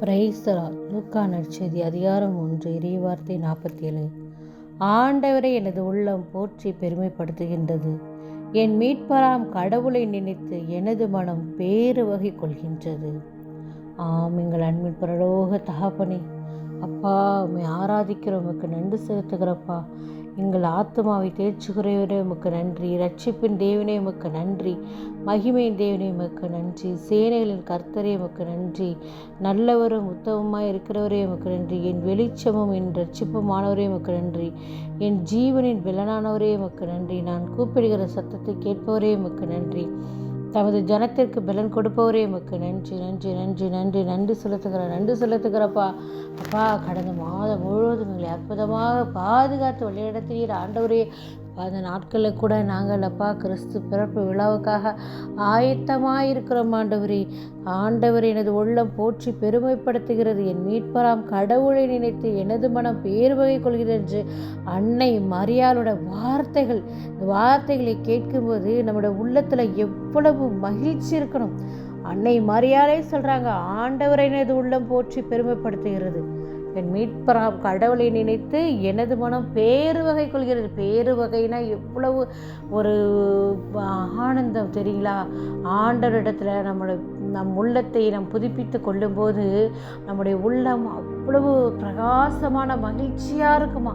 பிரைசரா லூக்கா நற்செய்தி அதிகாரம் ஒன்று இறைவார்த்தை நாற்பத்தி ஏழு ஆண்டவரை எனது உள்ளம் போற்றி பெருமைப்படுத்துகின்றது. என் மீட்பராம் கடவுளை நினைத்து எனது மனம் பேறு வகை கொள்கின்றது ஆம் எங்கள் அன்பின் பரலோக தகப்பனே அப்பா உண்மை ஆராதிக்கிற உமக்கு நன்றி செலுத்துகிறப்பா எங்கள் ஆத்மாவை தேர்ச்சுகிறவரே உமக்கு நன்றி. ரட்சிப்பின் தேவனே உமக்கு நன்றி. மகிமையின் தேவனே உமக்கு நன்றி. சேனைகளின் கர்த்தரே உமக்கு நன்றி. நல்லவரும் உத்தமமாக இருக்கிறவரே உமக்கு நன்றி. என் வெளிச்சமும் என் ரட்சிப்புமானவரே உமக்கு நன்றி. என் ஜீவனின் விலனானவரே உமக்கு நன்றி. நான் கூப்பிடுகிற சத்தத்தை கேட்பவரே உமக்கு நன்றி. தமது ஜனத்திற்கு பலன் கொடுப்பவரே உமக்கு நன்றி நன்றி நன்றி நன்றி நன்றி செலுத்துகிறேன் நன்றி செலுத்துகிறப்பா. அப்பா கடந்த மாதம் முழுவதும் எங்களை அற்புதமாக பாதுகாத்து வழிநடத்துகிற ஆண்டவரே அந்த நாட்களில் கூட நாங்கள் அப்பா கிறிஸ்து பிறப்பு விழாவுக்காக ஆயத்தமாக இருக்கிறோம் ஆண்டவரே. ஆண்டவர் எனது உள்ளம் போற்றி பெருமைப்படுத்துகிறது. என் மீட்பராம் கடவுளை நினைத்து எனது மனம் பேர்வகை கொள்கிறது என்று அன்னை மரியாளோட வார்த்தைகள் இந்த வார்த்தைகளை கேட்கும்போது நம்முடைய உள்ளத்தில் எவ்வளவு மகிழ்ச்சி இருக்கணும். அன்னை மரியாதை சொல்கிறாங்க ஆண்டவரை எனது உள்ளம் போற்றி பெருமைப்படுத்துகிறது. என் மீட்பரா கடவுளை நினைத்து எனது மனம் பேரு வகை கொள்கிறது. பேரு வகைனா எவ்வளவு ஒரு ஆனந்தம் தெரியுங்களா? ஆண்டவரிடத்தில் நம்மளோட நம் உள்ளத்தை நம் புதுப்பித்து கொள்ளும்போது நம்முடைய உள்ளம் அவ்வளவு பிரகாசமான மகிழ்ச்சியாக இருக்குமா?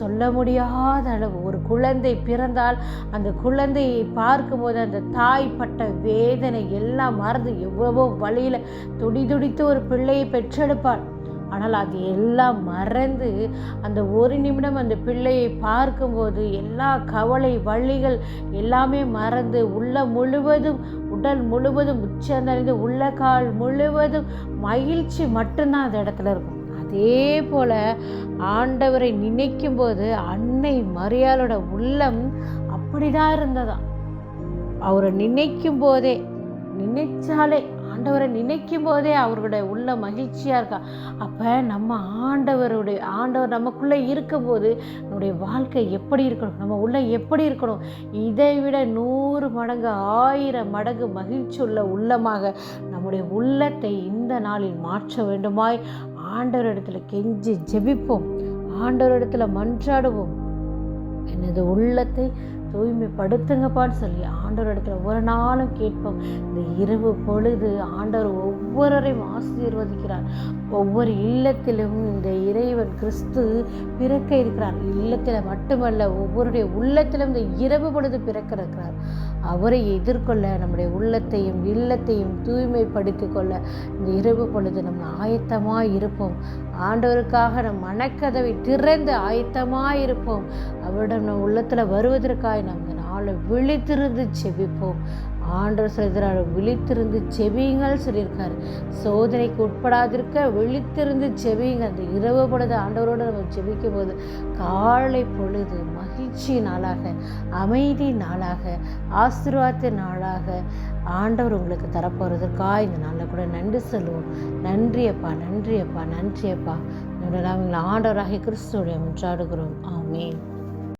சொல்ல முடியாத அளவு. ஒரு குழந்தை பிறந்தால் அந்த குழந்தையை பார்க்கும்போது அந்த தாய் பட்ட வேதனை எல்லாம் மறந்து எவ்வளவோ வழியில் துடி துடித்து ஒரு பிள்ளையை பெற்றெடுப்பாள். ஆனால் அது எல்லாம் மறந்து அந்த ஒரு நிமிடம் அந்த பிள்ளையை பார்க்கும்போது எல்லா கவலை வழிகள் எல்லாமே மறந்து உள்ள முழுவதும் உடல் முழுவதும் உச்சந்தறிந்து உள்ள கால் முழுவதும் மகிழ்ச்சி மட்டும்தான் அந்த இடத்துல இருக்கும். அதே போல் ஆண்டவரை நினைக்கும் போது அன்னை மரியாளோட உள்ளம் அப்படிதான் இருந்ததா அவரை நினைக்கும் போதே நினைச்சாலே ஆண்டவரை நினைக்கும் போதே அவர்களுடைய உள்ள மகிழ்ச்சியாக இருக்கா? அப்போ நம்ம ஆண்டவருடைய ஆண்டவர் நமக்குள்ளே இருக்கும்போது நம்முடைய வாழ்க்கை எப்படி இருக்கணும்? நம்ம உள்ள எப்படி இருக்கணும்? இதை விட நூறு மடங்கு ஆயிரம் மடங்கு மகிழ்ச்சி உள்ள உள்ளமாக நம்முடைய உள்ளத்தை இந்த நாளில் மாற்ற வேண்டுமாய் ஆண்டவரிடத்தில் கெஞ்சி ஜெபிப்போம். ஆண்டவரிடத்துல மன்றாடுவோம். எனது உள்ளத்தை தூய்மைப்படுத்துங்கப்பான்னு சொல்லி ஆண்டவர் இடத்துல ஒரு நாளும் கேட்போம். இந்த இரவு பொழுது ஆண்டவர் ஒவ்வொருவரையும் ஆசீர்வதிக்கிறார். ஒவ்வொரு இல்லத்திலும் இந்த இறைவன் கிறிஸ்து பிறக்க இருக்கிறார். இல்லத்தில் மட்டுமல்ல ஒவ்வொருடைய உள்ளத்திலும் இந்த இரவு பொழுது பிறக்க இருக்கிறார். அவரை எதிர்கொள்ள நம்முடைய உள்ளத்தையும் இல்லத்தையும் தூய்மைப்படுத்தி கொள்ள இந்த இரவு பொழுது நம்ம ஆயத்தமாக இருப்போம். ஆண்டவருக்காக நம் மனக்கதவை திறந்து ஆயத்தமாக இருப்போம். அவரிடம் நம் உள்ளத்தில் வருவதற்காக நம் நாளை விழித்திருந்து செவிப்போம் ஆண்டவர் சொல்கிறார் விழித்திருந்து செவியுங்கள் சொல்லியிருக்காரு. சோதனைக்கு உட்படாதிருக்க விழித்திருந்து செவியுங்க அந்த இரவு பொழுது ஆண்டவரோடு நம்ம செபிக்கும் போது காலை பொழுது மகிழ்ச்சி நாளாக அமைதி நாளாக ஆசீர்வாத நாளாக ஆண்டவர் உங்களுக்கு தரப்போகிறதுக்காக இந்த நாளில் கூட நன்றி சொல்லுவோம். நன்றியப்பா நன்றியப்பா நன்றியப்பா நம்மளாம் நாங்கள் ஆண்டவராக கிறிஸ்துவோடைய முன்றாடுகிறோம் ஆமேன்.